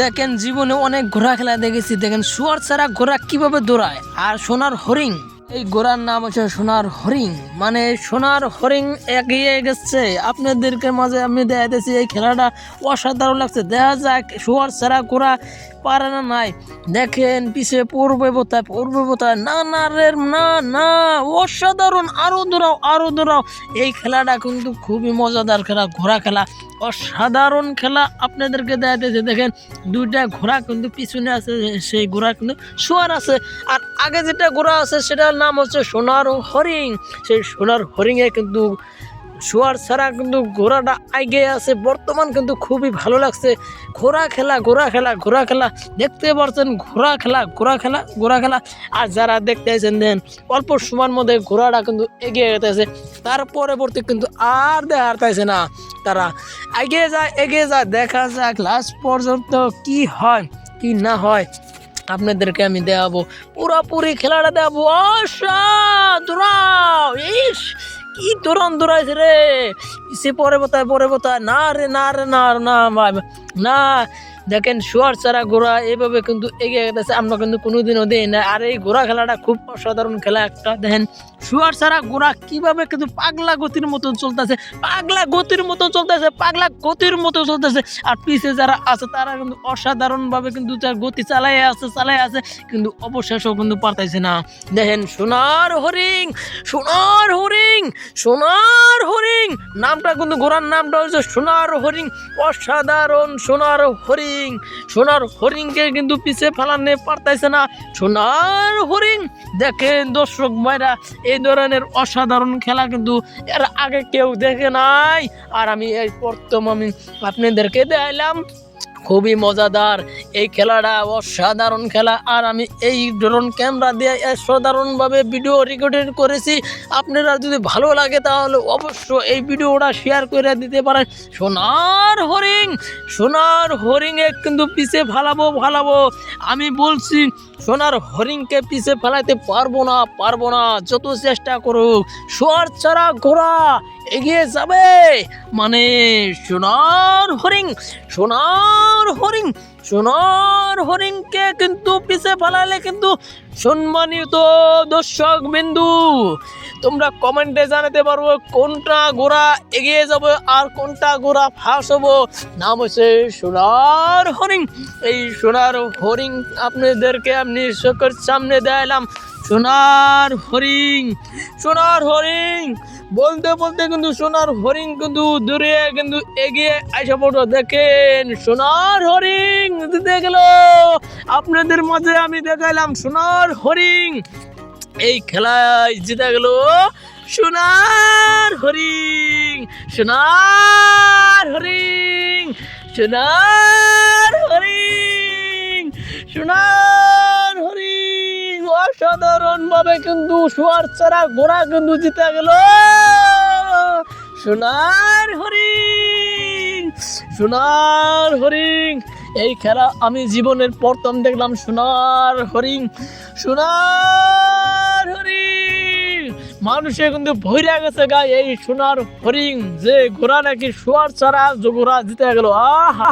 দেখেন জীবনে অনেক ঘোড়া খেলা দেখেছি, দেখেন শুয়ার ছাড়া ঘোড়া কীভাবে দৌড়ায়? আর সোনার হরিং এই ঘোড়ার নাম হচ্ছে সোনার হরিং মানে সোনার হরিং এগিয়ে গেছে। আপনাদেরকে মাঝে আমি দেখাইতেছি, এই খেলাটা অসাধারণ লাগছে। দেখা যাক শুয়ার ছাড়া ঘোড়া পারে না নাই। দেখেন, পিছে পড়বে বোতায় না না রে না না অসাধারণ আরও দৌড়াও আরও দৌড়াও। এই খেলাটা কিন্তু খুবই মজাদার খেলা, ঘোড়া খেলা। অসাধারণ খেলা আপনাদেরকে দেখাতেছে দেখেন, দুইটা ঘোড়া কিন্তু পিছনে আছে, সেই ঘোড়া কিন্তু শোয়ার আছে। আর আগে যেটা ঘোড়া আছে সেটার নাম হচ্ছে সোনার হরিং সেই সোনার হরিংয়ে কিন্তু শোয়ার ছাড়া কিন্তু ঘোড়াটা আগে আছে। বর্তমান কিন্তু খুবই ভালো লাগছে। ঘোড়া খেলা ঘোড়া খেলা ঘোড়া খেলা। দেখতে পাচ্ছেন, ঘোড়া খেলা ঘোড়া খেলা ঘোড়া খেলা। আর যারা দেখতে আছেন, দেন, অল্প সময়ের মধ্যে ঘোড়াটা কিন্তু এগিয়ে যেতেছে। তার পরবর্তী কিন্তু আর দেখার পাইছে না। তারা এগিয়ে যায় এগিয়ে যায়। দেখা যাক লাস্ট পর্যন্ত কি হয়, কি না হয়। আপনাদেরকে আমি দেখাবো পুরোপুরি খেলাটা দেখাবো দৌড়াও ইস, কি দৌড়ান দৌড়াইছে রে। সে পরে বোতায় পরে বোতায় না রে না রে, না না না দেখেন শোয়ার ছাড়া ঘোড়া এইভাবে কিন্তু এগিয়ে গেছে। আমরা কিন্তু কোনোদিনও দিই না আর এই ঘোড়া খেলাটা খুব অসাধারণ খেলা একটা। দেখেন, শোয়ার ছাড়া ঘোড়া কীভাবে কিন্তু পাগলা গতির মতন চলতেছে, পাগলা গতির মতো চলতেছে, পাগলা গতির মতো চলতেছে। আর পিছে যারা আছে, তারা কিন্তু অসাধারণভাবে কিন্তু তার গতি চালাই আছে চালাই আছে, কিন্তু অবশেষও কিন্তু পারতাইছে না। দেখেন, সোনার হরিং সোনার হরিং সোনার নামটা কিন্তু ঘোড়ার নামটা হচ্ছে সোনার হরিং অসাধারণ সোনার হরিং সোনার হরিংকে কিন্তু পিছিয়ে ফেলানে পারতাইছে না। সোনার হরিং দেখেন দর্শক ভাইরা, এই ধরনের অসাধারণ খেলা কিন্তু এর আগে কেউ দেখে নাই। আর আমি এই প্রথম আমি আপনাদেরকে দেখাইলাম খুবই মজাদার। এই খেলাটা অসাধারণ খেলা। আর আমি এই ড্রোন ক্যামেরা দিয়ে অসাধারণভাবে ভিডিও রেকর্ডিং করেছি। আপনারা যদি ভালো লাগে তাহলে অবশ্য এই ভিডিওটা শেয়ার করে দিতে পারেন। সোনার হরিং সোনার হরিংয়ে কিন্তু পিছে ফালাবো ফালাবো। আমি বলছি, সোনার হরিংকে পিছে ফেলাইতে পারব না পারব না। যত চেষ্টা করুক, সোয়ার ছাড়া ঘোড়া এগিয়ে যাবে। মানে সোনার হরিং সোনার হরিং সোনার হরিংকে কিন্তু পিছে ফেলালে কিন্তু সম্মানিত দর্শক বিন্দু, তোমরা কমেন্টে জানাতে পারব কোনটা ঘোড়া এগিয়ে যাবে আর কোনটা ঘোড়া ফাঁস হব। নাম হচ্ছে সোনার হরিং এই সোনার হরিং আপনাদেরকে আমি চোখের সামনে দেখালাম সোনার হরিং সোনার হরিং বলতে বলতে কিন্তু সোনার হরিং কিন্তু দূরে কিন্তু এগিয়ে আইসা পড়ো দেখেন, সোনার হরিং দিতে গেল। আপনাদের মাঝে আমি দেখাইলাম সোনার হরিং এই খেলায় জিতে গেল সোনার হরিং সোনার হরিং সোনার হরিং সোনার হরিং অসাধারণ ভাবে কিন্তু সোয়ার ছাড়া ঘোড়া কিন্তু জিতে গেল। সোনার হরিং সোনার হরিং এই খেলা আমি জীবনের প্রথম দেখলাম, সোনার হরিং সোনার হরিং মানুষে কিন্তু ভৈরা গেছে গায়ে এই সোনার হরিং যে ঘোড়া নাকি সোয়ার ছাড়া ঘোড়া জিতে গেল। আহা!